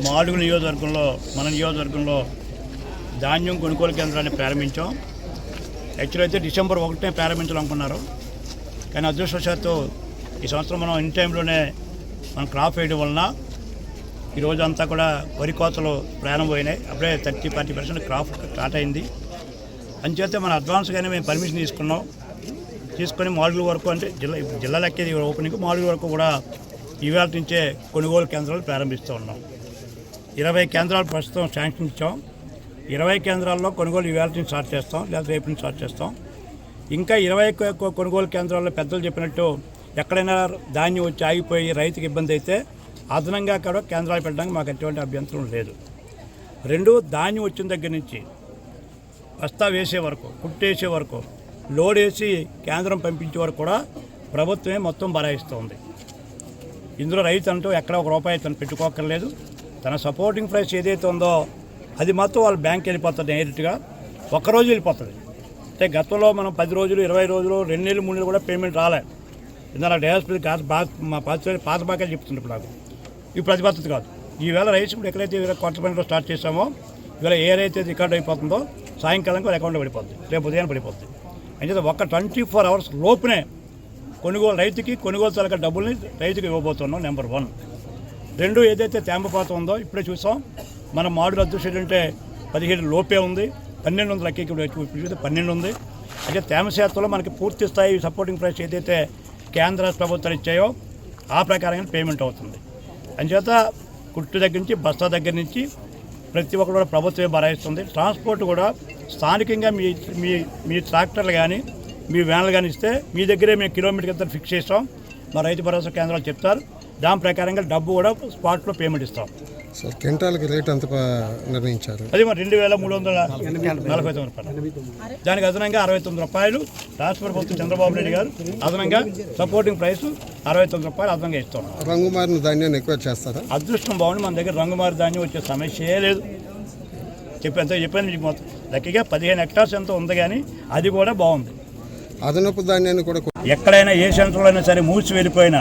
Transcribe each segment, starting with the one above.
మాడుగు నియోజకవర్గంలో మన నియోజకవర్గంలో ధాన్యం కొనుగోలు కేంద్రాన్ని ప్రారంభించాం. యాక్చువల్ అయితే డిసెంబర్ ఒకటే ప్రారంభించాలనుకున్నారు. కానీ అదృష్టవశాత్తు ఈ సంవత్సరం మనం ఇన్ టైంలోనే మనం క్రాప్ వేయడం వలన ఈ అంతా కూడా వరి కోతలు ప్రారంభమైనాయి. అప్పుడే thirty forty percent crop start అయింది. అంచేతే మన అడ్వాన్స్గానే మేము పర్మిషన్ తీసుకున్నాం. తీసుకొని మాడుగుల వరకు అంటే జిల్లా జిల్లా లెక్కేది ఓపెనింగ్ మాడుగుల వరకు కూడా ఇవాళ నుంచే కొనుగోలు కేంద్రాలు ప్రారంభిస్తూ ఉన్నాం. ఇరవై కేంద్రాలు ప్రస్తుతం శాంక్షన్ ఇచ్చాం. ఇరవై కేంద్రాల్లో కొనుగోలు ఇవాళ నుంచి స్టార్ట్ చేస్తాం లేదా రేపు నుంచి స్టార్ట్ చేస్తాం. ఇంకా ఇరవై ఎక్కువ కొనుగోలు కేంద్రాల్లో పెద్దలు చెప్పినట్టు ఎక్కడైనా ధాన్యం వచ్చి ఆగిపోయి రైతుకి ఇబ్బంది అయితే అదనంగా కూడా కేంద్రాలు పెట్టడానికి మాకు ఎటువంటి అభ్యంతరం లేదు. రెండు ధాన్యం వచ్చిన దగ్గర నుంచి బస్తా వేసే వరకు కుట్టేసే వరకు లోడ్ వేసి కేంద్రం పంపించే వరకు కూడా ప్రభుత్వమే మొత్తం బరాయిస్తుంది. ఇందులో రైతు అంటూ ఎక్కడ ఒక రూపాయి తను పెట్టుకోక్కర్లేదు. తన సపోర్టింగ్ ప్రైస్ ఏదైతే ఉందో అది మాత్రం వాళ్ళ బ్యాంక్ వెళ్ళిపోతుంది డైరెక్ట్గా. ఒక్కరోజు వెళ్ళిపోతుంది. అంటే గతంలో మనం పది రోజులు ఇరవై రోజులు రెండు నెలలు మూడు నెలలు కూడా పేమెంట్ రాలే. ఇందాక డయాస్పీ కాదు మా పాత పాత బాగా చెప్తుంది ఇప్పుడు నాకు. ఇప్పుడు అది పద్ధతి కాదు. ఈవేళ రైస్ ఇప్పుడు ఎక్కడైతే ఈవేళ కొత్త పనిలో స్టార్ట్ చేసామో ఇవాళ ఏ రైతే రికార్డ్ అయిపోతుందో సాయంకాలం వాళ్ళ అకౌంట్లో పడిపోతుంది రేపు ఉదయం పడిపోతుంది అంటే ఒక ట్వంటీ ఫోర్ అవర్స్ లోపునే కొనుగోలు రైతుకి కొనుగోలు తరగ డబ్బుల్ని రైతుకి ఇవ్వబోతున్నాం నెంబర్ వన్. రెండు ఏదైతే తేమపాతం ఉందో ఇప్పుడే చూసాం. మన మాడుల అదృష్టం అంటే పదిహేడు లోపే ఉంది. పన్నెండు వందల అక్కకి పన్నెండు ఉంది. అయితే తేమ శాతంలో మనకి పూర్తి స్థాయి సపోర్టింగ్ ప్రైస్ ఏదైతే కేంద్ర ప్రభుత్వాలు ఇచ్చాయో ఆ ప్రకారంగా పేమెంట్ అవుతుంది. అంచేత కుట్టు దగ్గర నుంచి బస్తా దగ్గర నుంచి ప్రతి ఒక్కరు కూడా ప్రభుత్వమే భరాయిస్తుంది. ట్రాన్స్పోర్ట్ కూడా స్థానికంగా మీ మీ మీ ట్రాక్టర్లు కానీ మీ వ్యాన్లు కానీ ఇస్తే మీ దగ్గరే మేము కిలోమీటర్ ఎంత ఫిక్స్ చేస్తాం. మా రైతు భరోసా కేంద్రాలు చెప్తారు. దాని ప్రకారంగా డబ్బు కూడా స్పాట్లో పేమెంట్ ఇస్తాం. సార్ క్వింటాల్కి రేట్ ఎంత నిర్ణయించారు? అది మరి రెండు వేల మూడు వందల నలభై తొమ్మిది రూపాయలు. దానికి అదనంగా అరవై తొమ్మిది రూపాయలు రాష్ట్ర ప్రభుత్వం చంద్రబాబు నాయుడు గారు అదనంగా సపోర్టింగ్ ప్రైస్ అరవై తొమ్మిది రూపాయలు అదనంగా ఇస్తాం. రంగు మారిన ధాన్యాన్ని ఎక్కువ చేస్తారా? అదృష్టం బాగుండి మన దగ్గర రంగుమారి ధాన్యం వచ్చే సమస్యే లేదు. చెప్పేంత చెప్పాను మీకు మొత్తం. లక్కీగా పదిహేను హెక్టార్స్ ఎంత ఉంది కానీ అది కూడా బాగుంది. అదనపు ధాన్యాన్ని కూడా ఎక్కడైనా ఏ సెంటర్లో అయినా సరే మూసి వెళ్ళిపోయినా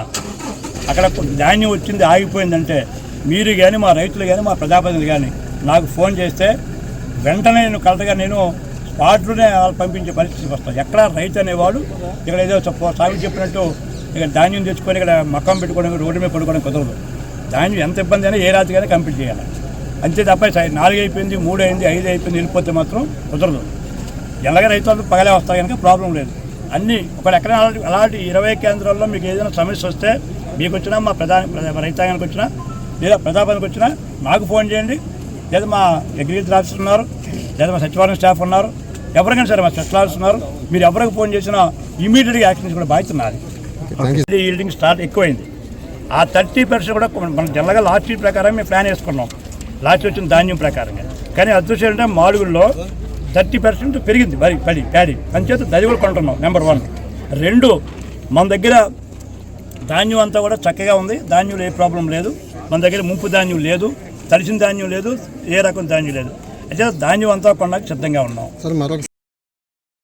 అక్కడ ధాన్యం వచ్చింది ఆగిపోయిందంటే మీరు కానీ మా రైతులు కానీ మా ప్రజాప్రతినిధులు కానీ నాకు ఫోన్ చేస్తే వెంటనే నేను కరెక్ట్గా నేను స్పాట్లోనే వాళ్ళు పంపించే పరిస్థితి వస్తాను. ఎక్కడ రైతు అనేవాడు ఇక్కడ ఏదో చెప్ప- సాగు చెప్పినట్టు ఇక్కడ ధాన్యం తెచ్చుకొని ఇక్కడ మక్కం పెట్టుకోవడం రోడ్డు మీద పడుకోవడం కుదరదు. ధాన్యం ఎంత ఇబ్బంది అయినా ఏ రాత్రి కానీ కంప్లీట్ చేయాలి. అంతే తప్ప నాలుగు అయిపోయింది మూడు అయింది ఐదు అయిపోయింది వెళ్ళిపోతే మాత్రం కుదరదు. ఎలాగ రైతులు పగలే వస్తాయి కనుక ప్రాబ్లం లేదు. అన్నీ ఒక ఎక్కడ అలాంటి అలాంటి ఇరవై కేంద్రాల్లో మీకు ఏదైనా సమస్య వస్తే మీకు వచ్చినా మా ప్రధాన ప్రధా- రైతాంగానికి వచ్చినా లేదా ప్రజాపతికి వచ్చినా నాకు ఫోన్ చేయండి. లేదా మా అగ్రికల్చర్ ఆఫీసర్ ఉన్నారు లేదా మా సచివాలయం స్టాఫ్ ఉన్నారు ఎవరికైనా సరే మా స్పెషల్ ఆఫీసర్ ఉన్నారు మీరు ఎవరికి ఫోన్ చేసినా ఇమీడియట్గా యాక్షన్ కూడా బాధ్యత ఈల్డింగ్ స్టార్ట్ ఎక్కువైంది. ఆ థర్టీ పర్సెంట్ కూడా మన జనరల్గా లాస్ట్ ఇయర్ ప్రకారం మేము ప్లాన్ వేసుకున్నాం. లాస్ట్ వచ్చిన ధాన్యం ప్రకారంగా. కానీ అదృష్టం ఏంటంటే మాడుగుల్లో థర్టీ పర్సెంట్ పెరిగింది వరి పడి ప్యాడీ. అంచేత అది కూడా కొంటున్నాం నెంబర్ వన్. రెండు మన దగ్గర ధాన్యం అంతా కూడా చక్కగా ఉంది. ధాన్యంలో ఏ ప్రాబ్లం లేదు. మన దగ్గర ముంపు ధాన్యం లేదు. తడిసిన ధాన్యం లేదు. ఏ రకం ధాన్యం లేదు. అయితే ధాన్యం అంతా కొనడానికి సిద్ధంగా ఉన్నాం. సార్ మరొక